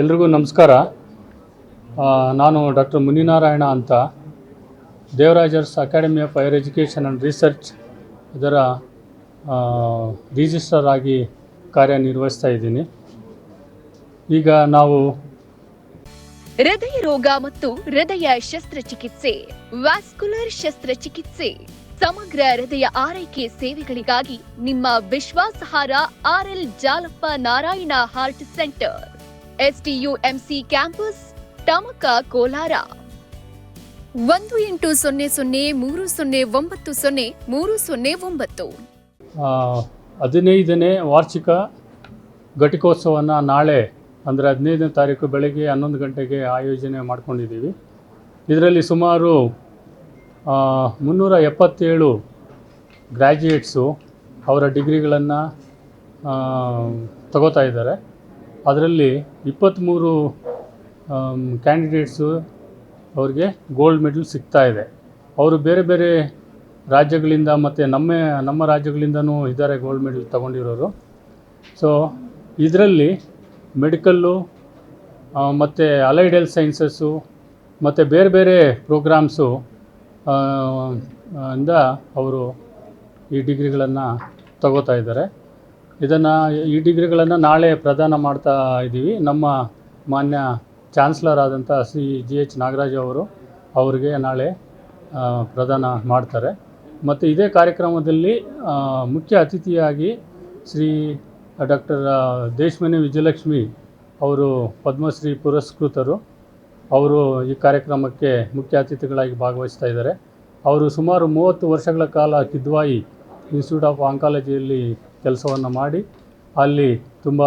ಎಲ್ರಿಗೂ ನಮಸ್ಕಾರ. ನಾನು ಡಾಕ್ಟರ್ ಮುನಿನಾರಾಯಣ ಅಂತ. Devaraj Urs academy of higher education and research ಇದರ ರಿಜಿಸ್ಟರ್ ಆಗಿ ಕಾರ್ಯನಿರ್ವಹಿಸ್ತಾ ಇದ್ದೀನಿ. ಈಗ ನಾವು ಹೃದಯ ರೋಗ ಮತ್ತು ಹೃದಯ ಶಸ್ತ್ರಚಿಕಿತ್ಸೆ, ವ್ಯಾಸ್ಕುಲರ್ ಶಸ್ತ್ರಚಿಕಿತ್ಸೆ, ಸಮಗ್ರ ಹೃದಯ ಆರೈಕೆ ಸೇವೆಗಳಿಗಾಗಿ ನಿಮ್ಮ ವಿಶ್ವಾಸಾರ್ಹ R L Jalappa Narayana heart centre. S T U M C campus, Tamaka Kolar. ಒಂದು ಎಂಟು ಸೊನ್ನೆ ಸೊನ್ನೆ ಮೂರು ಸೊನ್ನೆ ಒಂಬತ್ತು ಸೊನ್ನೆ ಮೂರು ಸೊನ್ನೆ ಒಂಬತ್ತು. ಹದಿನೈದನೇ ವಾರ್ಷಿಕ ಘಟಿಕೋತ್ಸವನ ನಾಳೆ, ಅಂದರೆ ಹದಿನೈದನೇ ತಾರೀಕು ಬೆಳಗ್ಗೆ ಹನ್ನೊಂದು ಗಂಟೆಗೆ ಆಯೋಜನೆ ಮಾಡ್ಕೊಂಡಿದ್ದೀವಿ. ಇದರಲ್ಲಿ ಸುಮಾರು ಮುನ್ನೂರ ಎಪ್ಪತ್ತೇಳು ಗ್ರ್ಯಾಜುಯೇಟ್ಸು ಅವರ ಡಿಗ್ರಿಗಳನ್ನು ತಗೋತಾ ಇದ್ದಾರೆ. ಅದರಲ್ಲಿ ಇಪ್ಪತ್ತ್ಮೂರು ಕ್ಯಾಂಡಿಡೇಟ್ಸು ಅವ್ರಿಗೆ ಗೋಲ್ಡ್ ಮೆಡಲ್ ಸಿಗ್ತಾ ಇದೆ. ಅವರು ಬೇರೆ ಬೇರೆ ರಾಜ್ಯಗಳಿಂದ ಮತ್ತು ನಮ್ಮ ನಮ್ಮ ರಾಜ್ಯಗಳಿಂದನೂ ಇದ್ದಾರೆ ಗೋಲ್ಡ್ ಮೆಡಲ್ ತಗೊಂಡಿರೋರು. ಸೊ ಇದರಲ್ಲಿ ಮೆಡಿಕಲ್ಲು ಮತ್ತು ಅಲೈಡ್ ಹೆಲ್ತ್ ಸೈನ್ಸಸ್ಸು ಮತ್ತು ಬೇರೆ ಬೇರೆ ಪ್ರೋಗ್ರಾಮ್ಸು ಇಂದ ಅವರು ಈ ಡಿಗ್ರಿಗಳನ್ನು ತಗೋತಾ ಇದ್ದಾರೆ. ಇದನ್ನು ಈ ಡಿಗ್ರಿಗಳನ್ನು ನಾಳೆ ಪ್ರದಾನ ಮಾಡ್ತಾ ಇದ್ದೀವಿ ನಮ್ಮ ಮಾನ್ಯ ಚಾನ್ಸ್ಲರ್ ಆದಂಥ ಶ್ರೀ ಜಿ ಎಚ್ ನಾಗರಾಜ್ ಅವರು ಅವರಿಗೆ ನಾಳೆ ಪ್ರದಾನ ಮಾಡ್ತಾರೆ. ಮತ್ತು ಇದೇ ಕಾರ್ಯಕ್ರಮದಲ್ಲಿ ಮುಖ್ಯ ಅತಿಥಿಯಾಗಿ ಶ್ರೀ ಡಾಕ್ಟರ್ ದೇಶ್ಮನಿ ವಿಜಯಲಕ್ಷ್ಮಿ ಅವರು ಪದ್ಮಶ್ರೀ ಪುರಸ್ಕೃತರು. ಅವರು ಈ ಕಾರ್ಯಕ್ರಮಕ್ಕೆ ಮುಖ್ಯ ಅತಿಥಿಗಳಾಗಿ ಭಾಗವಹಿಸ್ತಾ ಇದ್ದಾರೆ. ಅವರು ಸುಮಾರು ಮೂವತ್ತು ವರ್ಷಗಳ ಕಾಲ ಕಿದ್ವಾಯಿ ಇನ್ಸ್ಟಿಟ್ಯೂಟ್ ಆಫ್ ಆಂಕಾಲಜಿಯಲ್ಲಿ ಕೆಲಸವನ್ನು ಮಾಡಿ, ಅಲ್ಲಿ ತುಂಬ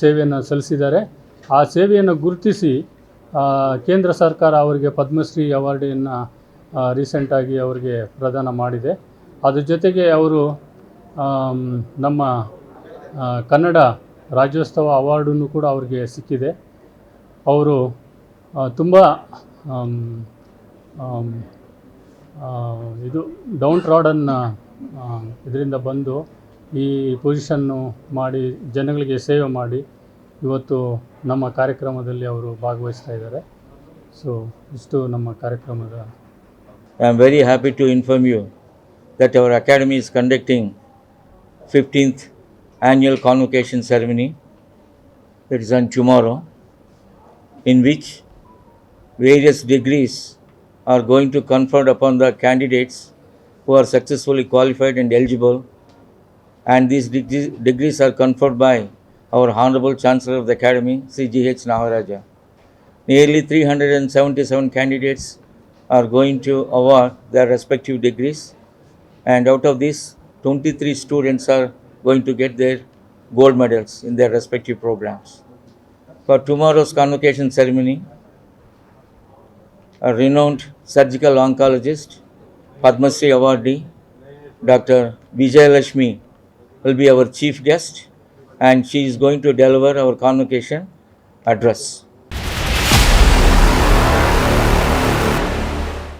ಸೇವೆಯನ್ನು ಸಲ್ಲಿಸಿದ್ದಾರೆ. ಆ ಸೇವೆಯನ್ನು ಗುರುತಿಸಿ ಕೇಂದ್ರ ಸರ್ಕಾರ ಅವರಿಗೆ ಪದ್ಮಶ್ರೀ ಅವಾರ್ಡಿಯನ್ನು ರೀಸೆಂಟಾಗಿ ಅವರಿಗೆ ಪ್ರದಾನ ಮಾಡಿದೆ. ಅದ್ರ ಜೊತೆಗೆ ಅವರು ನಮ್ಮ ಕನ್ನಡ ರಾಜ್ಯೋತ್ಸವ ಅವಾರ್ಡನ್ನು ಕೂಡ ಅವರಿಗೆ ಸಿಕ್ಕಿದೆ. ಅವರು ತುಂಬ ಇದು ಡೌನ್ ಟ್ರಾಡನ್ ಇದರಿಂದ ಬಂದು ಈ ಪೊಸಿಷನ್ನು ಮಾಡಿ, ಜನಗಳಿಗೆ ಸೇವೆ ಮಾಡಿ ಇವತ್ತು ನಮ್ಮ ಕಾರ್ಯಕ್ರಮದಲ್ಲಿ ಅವರು ಭಾಗವಹಿಸ್ತಾ ಇದ್ದಾರೆ. ಸೊ ಇಷ್ಟು ನಮ್ಮ ಕಾರ್ಯಕ್ರಮದ I am very happy to inform you that our academy is conducting 15th annual convocation ceremony it is on tomorrow in which various degrees are going to conferred upon the candidates who are successfully qualified and eligible and these degrees, are conferred by our honorable chancellor of the academy C.G.H. G.H. Naharaja. Nearly 377 candidates are going to award their respective degrees, and out of this, 23 students are going to get their gold medals in their respective programs. For tomorrow's convocation ceremony, a renowned surgical oncologist, Padma Shri awardee, Dr. Vijay Lashmi, will be our chief guest, and she is going to deliver our convocation address.